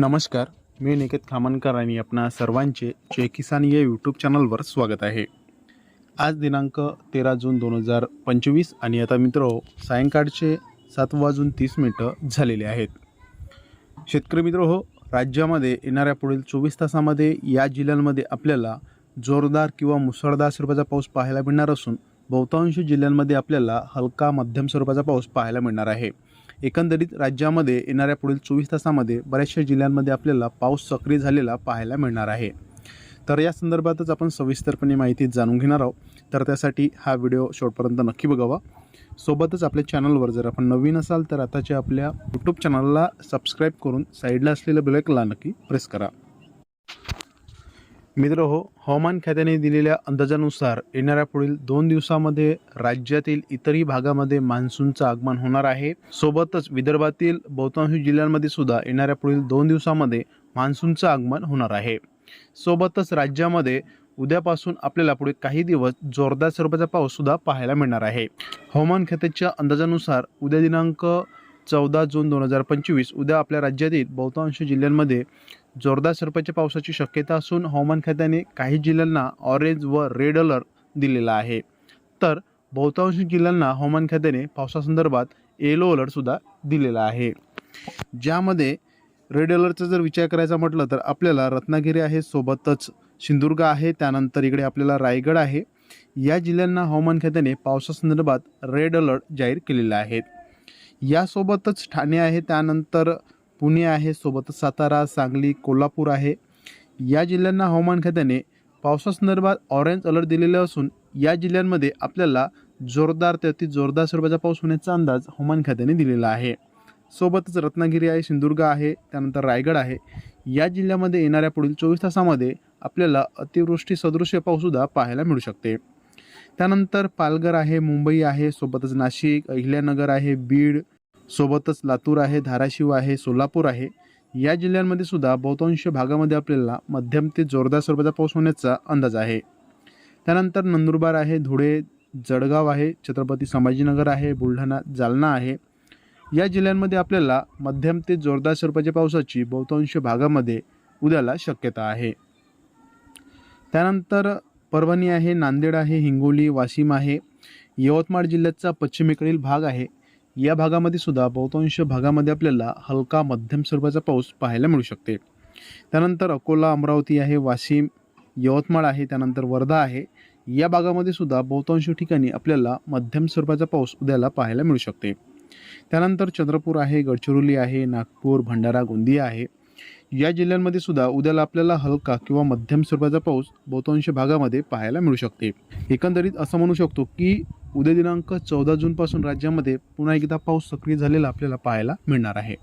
नमस्कार मी निकेत खामनकर आणि आपणा सर्वांचे जय किसान या यूट्यूब चॅनलवर स्वागत आहे. आज दिनांक तेरा जून दोन हजार पंचवीस आणि आता मित्र हो, सायंकाळचे सात वाजून तीस मिनटं झालेले आहेत. शेतकरी मित्र हो राज्यामध्ये येणाऱ्या पुढील चोवीस तासामध्ये या जिल्ह्यांमध्ये आपल्याला जोरदार किंवा मुसळधार स्वरूपाचा पाऊस पाहायला मिळणार असून बहुतांश जिल्ह्यांमध्ये आपल्याला हलका मध्यम स्वरूपाचा पाऊस पाहायला मिळणार आहे. एकंदरीत राज्यामध्ये येणाऱ्या पुढील चोवीस तासामध्ये बऱ्याचशा जिल्ह्यांमध्ये आपल्याला पाऊस सक्रिय झालेला पाहायला मिळणार आहे. तर या संदर्भातच आपण सविस्तरपणे माहिती जाणून घेणार आहोत. तर त्यासाठी हा व्हिडिओ शेवटपर्यंत नक्की बघावा. सोबतच आपल्या चॅनलवर जर आपण नवीन असाल तर आताच्या आपल्या यूट्यूब चॅनलला सबस्क्राईब करून साईडला असलेल्या बेलैकला नक्की प्रेस करा. मित्र हो हवामान खात्याने दिलेल्या अंदाजानुसार येणाऱ्या पुढील दोन दिवसामध्ये राज्यातील इतरही भागामध्ये मान्सूनचं आगमन होणार आहे. सोबतच विदर्भातील बहुतांश जिल्ह्यांमध्ये सुद्धा येणाऱ्या पुढील दोन दिवसामध्ये मान्सूनचं आगमन होणार आहे. सोबतच राज्यामध्ये उद्यापासून आपल्याला पुढे काही दिवस जोरदार स्वरूपाचा पाऊससुद्धा पाहायला मिळणार आहे. हवामान खात्याच्या अंदाजानुसार उद्या दिनांक चौदा जून दोन हजार पंचवीस उद्या आपल्या राज्यातील बहुतांश जिल्ह्यांमध्ये जोरदार स्वरूपाच्या पावसाची शक्यता असून हवामान खात्याने काही जिल्ह्यांना ऑरेंज व रेड अलर्ट दिलेला आहे. तर बहुतांश जिल्ह्यांना हवामान खात्याने पावसासंदर्भात येलो अलर्टसुद्धा दिलेला आहे. ज्यामध्ये रेड अलर्टचा जर विचार करायचा म्हटलं तर आपल्याला रत्नागिरी आहे सोबतच सिंधुदुर्ग आहे त्यानंतर इकडे आपल्याला रायगड आहे. या जिल्ह्यांना हवामान खात्याने पावसासंदर्भात रेड अलर्ट जाहीर केलेला आहे. यासोबतच ठाणे आहे त्यानंतर पुणे आहे सोबतच सातारा सांगली कोल्हापूर आहे. या जिल्ह्यांना हवामान खात्याने पावसासंदर्भात ऑरेंज अलर्ट दिलेले असून या जिल्ह्यांमध्ये आपल्याला जोरदार ते अति जोरदार स्वरूपाचा पाऊस होण्याचा अंदाज हवामान खात्याने दिलेला आहे. सोबतच रत्नागिरी आहे सिंधुदुर्ग आहे त्यानंतर रायगड आहे. या जिल्ह्यामध्ये येणाऱ्या पुढील चोवीस तासामध्ये आपल्याला अतिवृष्टी सदृश्य पाऊससुद्धा पाहायला मिळू शकते. त्यानंतर पालघर आहे मुंबई आहे सोबतच नाशिक अहिल्यानगर आहे बीड सोबतच लातूर आहे धाराशिव आहे सोलापूर आहे. या जिल्ह्यांमध्ये सुद्धा बहुतांश भागामध्ये आपल्याला मध्यम ते जोरदार स्वरूपाचा पाऊस होण्याचा अंदाज आहे. त्यानंतर नंदुरबार आहे धुळे जळगाव आहे छत्रपती संभाजीनगर आहे बुलढाणा जालना आहे. या जिल्ह्यांमध्ये आपल्याला मध्यम ते जोरदार स्वरूपाच्या पावसाची बहुतांश भागामध्ये उद्याला शक्यता आहे. त्यानंतर परभणी आहे नांदेड आहे हिंगोली वाशिम आहे. यवतमाळ जिल्ह्याचा पश्चिमेकडील भाग आहे. या भागामध्ये सुद्धा बहुतांश भागामध्ये आपल्याला हलका मध्यम स्वरूपाचा पाऊस पाहायला मिळू शकते. त्यानंतर अकोला अमरावती आहे वाशिम यवतमाळ आहे त्यानंतर वर्धा आहे. या भागामध्ये सुद्धा बहुतांश ठिकाणी आपल्याला मध्यम स्वरूपाचा पाऊस उद्याला पाहायला मिळू शकते. त्यानंतर चंद्रपूर आहे गडचिरोली आहे नागपूर भंडारा गोंदिया आहे. या जिल्ह्यांमध्ये सुद्धा उद्याला आपल्याला हलका किंवा मध्यम स्वरूपाचा पाऊस बहुतांश भागामध्ये पाहायला मिळू शकते. एकंदरीत असं म्हणू शकतो की उद्या दिनांक चौदा जूनपासून राज्यामध्ये पुन्हा एकदा पाऊस सक्रिय झालेला आपल्याला पाहायला मिळणार आहे.